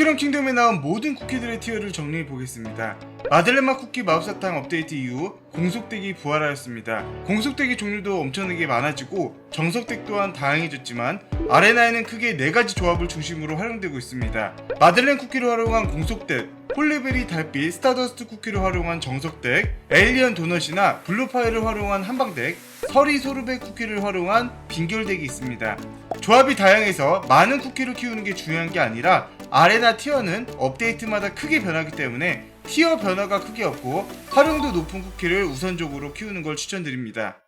쿠키런 킹덤에 나온 모든 쿠키들의 티어를 정리해 보겠습니다. 마들렌맛 쿠키 마법사탕 업데이트 이후 공속덱이 부활하였습니다. 공속덱의 종류도 엄청나게 많아지고 정석덱 또한 다양해졌지만 아레나에는 크게 4가지 조합을 중심으로 활용되고 있습니다. 마들렌 쿠키를 활용한 공속덱, 홀리베리 달빛 스타더스트 쿠키를 활용한 정석덱, 에일리언 도넛이나 블루파이를 활용한 한방덱, 서리 소르베 쿠키를 활용한 빙결덱이 있습니다. 조합이 다양해서 많은 쿠키를 키우는 게 중요한 게 아니라 아레나 티어는 업데이트마다 크게 변하기 때문에 티어 변화가 크게 없고 활용도 높은 쿠키를 우선적으로 키우는 걸 추천드립니다.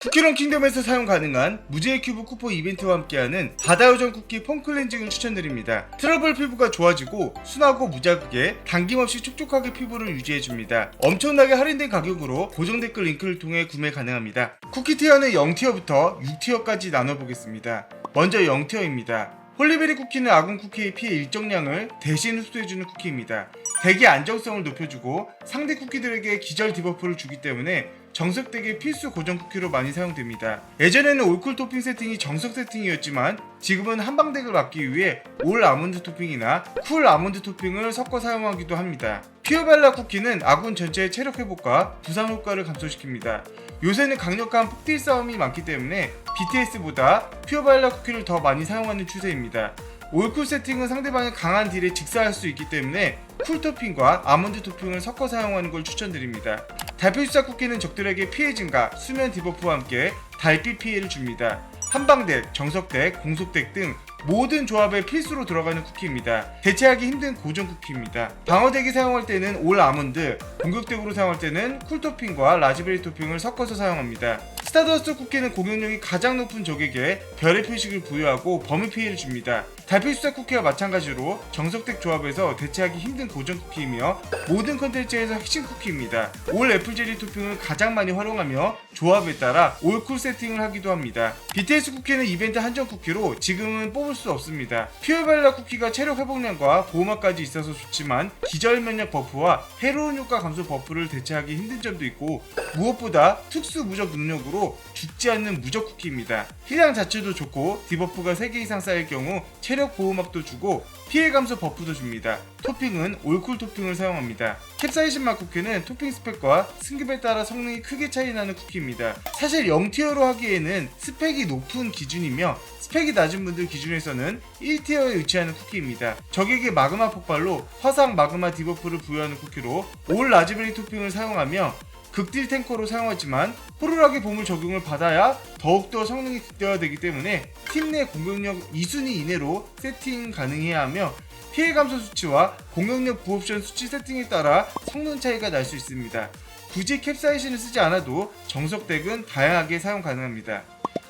쿠키런 킹덤에서 사용 가능한 무제의 큐브 쿠폰 이벤트와 함께하는 바다요정 쿠키 폼 클렌징을 추천드립니다. 트러블 피부가 좋아지고 순하고 무자극에 당김없이 촉촉하게 피부를 유지해줍니다. 엄청나게 할인된 가격으로 고정 댓글 링크를 통해 구매 가능합니다. 쿠키 티어는 0티어부터 6티어까지 나눠보겠습니다. 먼저 0티어입니다. 홀리베리 쿠키는 아군 쿠키의 피해 일정량을 대신 흡수해주는 쿠키입니다. 덱의 안정성을 높여주고 상대 쿠키들에게 기절 디버프를 주기 때문에 정석 덱의 필수 고정 쿠키로 많이 사용됩니다. 예전에는 올쿨 토핑 세팅이 정석 세팅이었지만 지금은 한방 덱을 막기 위해 올 아몬드 토핑이나 쿨 아몬드 토핑을 섞어 사용하기도 합니다. 피어발라 쿠키는 아군 전체의 체력 회복과 부상 효과를 감소시킵니다. 요새는 강력한 폭딜 싸움이 많기 때문에 BTS보다 피어발라 쿠키를 더 많이 사용하는 추세입니다. 올쿨 세팅은 상대방의 강한 딜에 직사할 수 있기 때문에 쿨 토핑과 아몬드 토핑을 섞어 사용하는 걸 추천드립니다. 달빛수사 쿠키는 적들에게 피해 증가, 수면 디버프와 함께 달빛 피해를 줍니다. 한방덱, 정석덱, 공속덱 등 모든 조합에 필수로 들어가는 쿠키입니다. 대체하기 힘든 고정 쿠키입니다. 방어덱이 사용할 때는 올 아몬드, 공격덱으로 사용할 때는 쿨 토핑과 라즈베리 토핑을 섞어서 사용합니다. 스타더스트 쿠키는 공격력이 가장 높은 적에게 별의 표식을 부여하고 범위 피해를 줍니다. 달빛수사 쿠키와 마찬가지로 정석덱 조합에서 대체하기 힘든 고정 쿠키이며 모든 컨텐츠에서 핵심 쿠키입니다. 올 애플제리 토핑을 가장 많이 활용하며 조합에 따라 올쿨 세팅을 하기도 합니다. BTS 쿠키는 이벤트 한정 쿠키로 지금은 뽑을 수 없습니다. 퓨어발라 쿠키가 체력 회복량과 보호막까지 있어서 좋지만 기절 면역 버프와 해로운 효과 감소 버프를 대체하기 힘든 점도 있고 무엇보다 특수 무적 능력으로 죽지 않는 무적 쿠키입니다. 힐량 자체도 좋고 디버프가 3개 이상 쌓일 경우 체력 보호막도 주고 피해 감소 버프도 줍니다. 토핑은 올쿨 토핑을 사용합니다. 캡사이신 맛 쿠키는 토핑 스펙과 승급에 따라 성능이 크게 차이 나는 쿠키입니다. 사실 0티어로 하기에는 스펙이 높은 기준이며 스펙이 낮은 분들 기준에서는 1티어에 위치하는 쿠키입니다. 적에게 마그마 폭발로 화상 마그마 디버프를 부여하는 쿠키로 올 라즈베리 토핑을 사용하며 극딜 탱커로 사용하지만 호루라기 보물 적용을 받아야 더욱더 성능이 극대화되기 때문에 팀 내 공격력 2순위 이내로 세팅 가능해야 하며 피해 감소 수치와 공격력 부옵션 수치 세팅에 따라 성능 차이가 날 수 있습니다. 굳이 캡사이신을 쓰지 않아도 정석 덱은 다양하게 사용 가능합니다.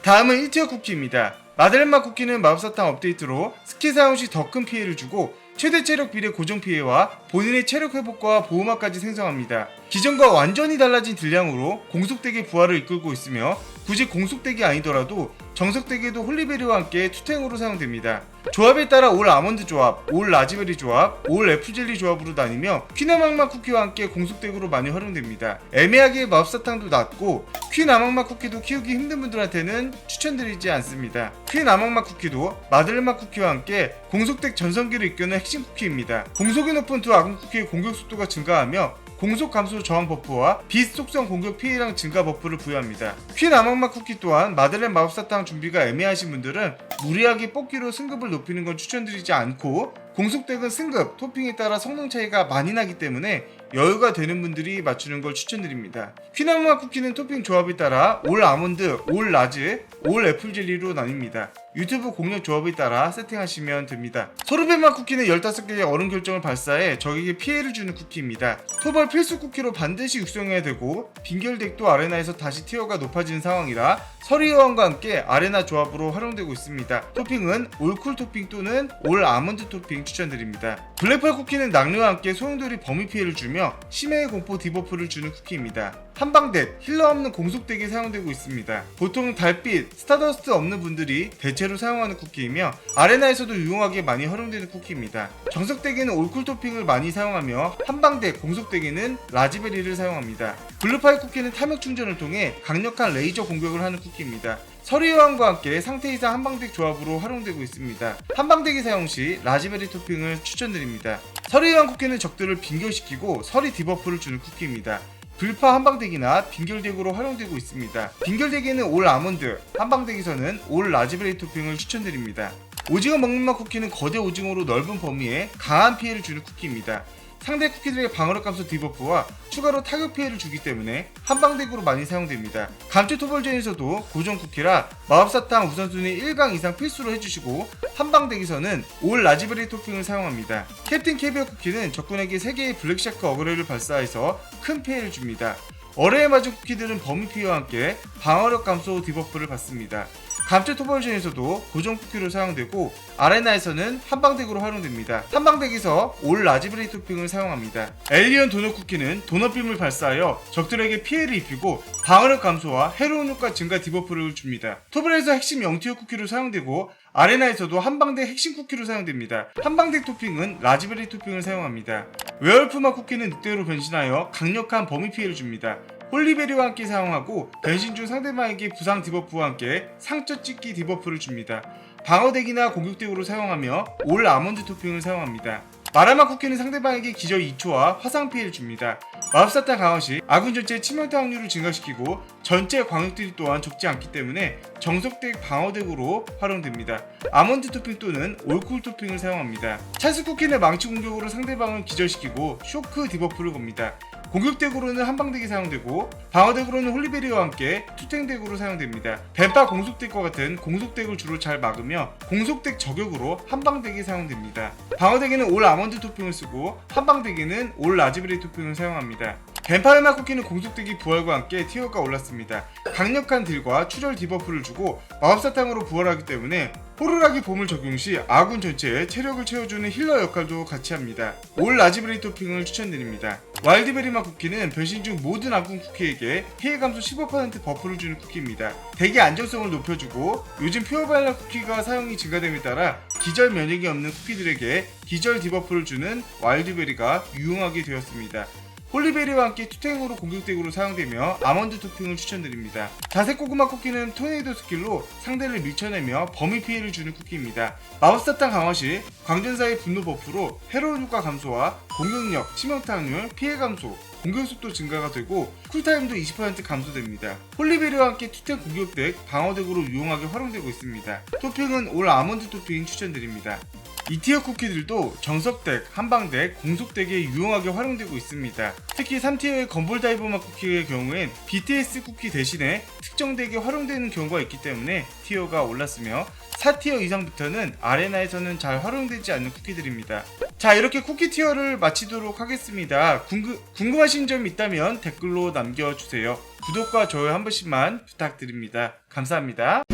다음은 1티어 쿠키입니다. 마들렌마 쿠키는 마법사탕 업데이트로 스킬 사용 시 더 큰 피해를 주고 최대 체력 비례 고정 피해와 본인의 체력 회복과 보호막까지 생성합니다. 기존과 완전히 달라진 딜량으로 공속덱의 부활을 이끌고 있으며 굳이 공속덱이 아니더라도 정석덱에도 홀리베리와 함께 투탱으로 사용됩니다. 조합에 따라 올 아몬드 조합, 올 라즈베리 조합, 올 애플젤리 조합으로 나뉘며 퀴나망마 쿠키와 함께 공속덱으로 많이 활용됩니다. 애매하게 마법사탕도 낮고 퀴나망마 쿠키도 키우기 힘든 분들한테는 추천드리지 않습니다. 퀴나망마 쿠키도 마들렌마 쿠키와 함께 공속덱 전성기를 이끄는 핵심 쿠키입니다. 공속이 높은 두 아군 쿠키의 공격 속도가 증가하며 공속 감소 저항 버프와 빛 속성 공격 피해량 증가 버프를 부여합니다. 퀸 아망마 쿠키 또한 마들렌 마법사탕 준비가 애매하신 분들은 무리하게 뽑기로 승급을 높이는 건 추천드리지 않고 공속덱은 승급, 토핑에 따라 성능 차이가 많이 나기 때문에 여유가 되는 분들이 맞추는 걸 추천드립니다. 퀴나무마 쿠키는 토핑 조합에 따라 올 아몬드, 올 라즈, 올 애플젤리로 나뉩니다. 유튜브 공략 조합에 따라 세팅하시면 됩니다. 소르베마 쿠키는 15개의 얼음 결정을 발사해 적에게 피해를 주는 쿠키입니다. 토벌 필수 쿠키로 반드시 육성해야 되고 빙결덱도 아레나에서 다시 티어가 높아지는 상황이라 서리 여왕과 함께 아레나 조합으로 활용되고 있습니다. 토핑은 올쿨 토핑 또는 올 아몬드 토핑 추천드립니다. 블랙펄 쿠키는 낙뢰와 함께 소용돌이 범위 피해를 주며 심해의 공포 디버프를 주는 쿠키입니다. 한방덱, 힐러 없는 공속덱이 사용되고 있습니다. 보통 달빛, 스타더스트 없는 분들이 대체로 사용하는 쿠키이며 아레나에서도 유용하게 많이 활용되는 쿠키입니다. 정석덱에는 올쿨 토핑을 많이 사용하며 한방덱, 공속덱에는 라즈베리를 사용합니다. 블루파이 쿠키는 탐욕 충전을 통해 강력한 레이저 공격을 하는 쿠키입니다. 서리여왕과 함께 상태 이상 한방덱 조합으로 활용되고 있습니다. 한방덱이 사용 시 라즈베리 토핑을 추천드립니다. 서리여왕 쿠키는 적들을 빙결시키고 서리 디버프를 주는 쿠키입니다. 불파 한방덱이나 빙결덱으로 활용되고 있습니다. 빙결덱에는 올 아몬드, 한방덱에서는 올 라즈베리 토핑을 추천드립니다. 오징어 먹는 맛 쿠키는 거대 오징어로 넓은 범위에 강한 피해를 주는 쿠키입니다. 상대 쿠키들의 방어력 감소 디버프와 추가로 타격 피해를 주기 때문에 한방덱으로 많이 사용됩니다. 감초 토벌전에서도 고정 쿠키라 마법사탕 우선순위 1강 이상 필수로 해주시고 한방덱에서는 올 라즈베리 토핑을 사용합니다. 캡틴 캐비어 쿠키는 적군에게 3개의 블랙샤크 어그레를 발사해서 큰 피해를 줍니다. 쿠키들은 범위 피해와 함께 방어력 감소 디버프를 받습니다. 감초 토벌전에서도 고정 쿠키로 사용되고 아레나에서는 한방덱으로 활용됩니다. 한방덱에서 올 라즈베리 토핑을 사용합니다. 엘리언 도넛 쿠키는 도넛빔을 발사하여 적들에게 피해를 입히고 방어력 감소와 해로운 효과 증가 디버프를 줍니다. 토벌에서 핵심 영티어 쿠키로 사용되고 아레나에서도 한방덱 핵심 쿠키로 사용됩니다. 한방덱 토핑은 라즈베리 토핑을 사용합니다. 웨얼프마 쿠키는 늑대로 변신하여 강력한 범위 피해를 줍니다. 홀리베리와 함께 사용하고 변신 중 상대방에게 부상 디버프와 함께 상처 찍기 디버프를 줍니다. 방어덱이나 공격덱으로 사용하며 올 아몬드 토핑을 사용합니다. 마라마 쿠키는 상대방에게 기절 2초와 화상 피해를 줍니다. 마법사탕 강화 시 아군 전체의 치명타 확률을 증가시키고 전체 광역들이 또한 적지 않기 때문에 정석덱 방어덱으로 활용됩니다. 아몬드 토핑 또는 올쿨 토핑을 사용합니다. 찰스 쿠키는 망치 공격으로 상대방을 기절시키고 쇼크 디버프를 겁니다. 공격덱으로는 한방덱이 사용되고 방어덱으로는 홀리베리와 함께 투탱덱으로 사용됩니다. 뱀파 공속덱과 같은 공속덱을 주로 잘 막으며 공속덱 저격으로 한방덱이 사용됩니다. 방어덱에는 올 아몬드 토핑을 쓰고 한방덱에는 올 라즈베리 토핑을 사용합니다. 뱀파르마 쿠키는 공속덱이 부활과 함께 티어가 올랐습니다. 강력한 딜과 출혈 디버프를 주고 마법사탕으로 부활하기 때문에 호루라기 봄을 적용 시 아군 전체에 체력을 채워주는 힐러 역할도 같이 합니다. 올 라즈베리 토핑을 추천드립니다. 와일드베리마 쿠키는 변신 중 모든 아군 쿠키에게 피해 감소 15% 버프를 주는 쿠키입니다. 대기 안정성을 높여주고 요즘 퓨어바일라 쿠키가 사용이 증가됨에 따라 기절 면역이 없는 쿠키들에게 기절 디버프를 주는 와일드베리가 유용하게 되었습니다. 홀리베리와 함께 투탱으로 공격덱으로 사용되며 아몬드 토핑을 추천드립니다. 자색 고구마 쿠키는 토네이도 스킬로 상대를 밀쳐내며 범위 피해를 주는 쿠키입니다. 마법사탕 강화 시 광전사의 분노 버프로 해로운 효과 감소와 공격력, 치명타 확률, 피해 감소, 공격 속도 증가가 되고 쿨타임도 20% 감소됩니다. 홀리베리와 함께 투탱 공격덱, 방어덱으로 유용하게 활용되고 있습니다. 토핑은 올 아몬드 토핑 추천드립니다. 이티어 쿠키들도 정석덱, 한방덱, 공속덱에 유용하게 활용되고 있습니다. 특히 3티어의 건볼 다이버마 쿠키의 경우엔 BTS 쿠키 대신에 특정 덱에 활용되는 경우가 있기 때문에 티어가 올랐으며 4티어 이상부터는 아레나에서는 잘 활용되지 않는 쿠키들입니다. 자 이렇게 쿠키 티어를 마치도록 하겠습니다. 궁금, 궁금하신 점 있다면 댓글로 남겨주세요. 구독과 좋아요 한 번씩만 부탁드립니다. 감사합니다.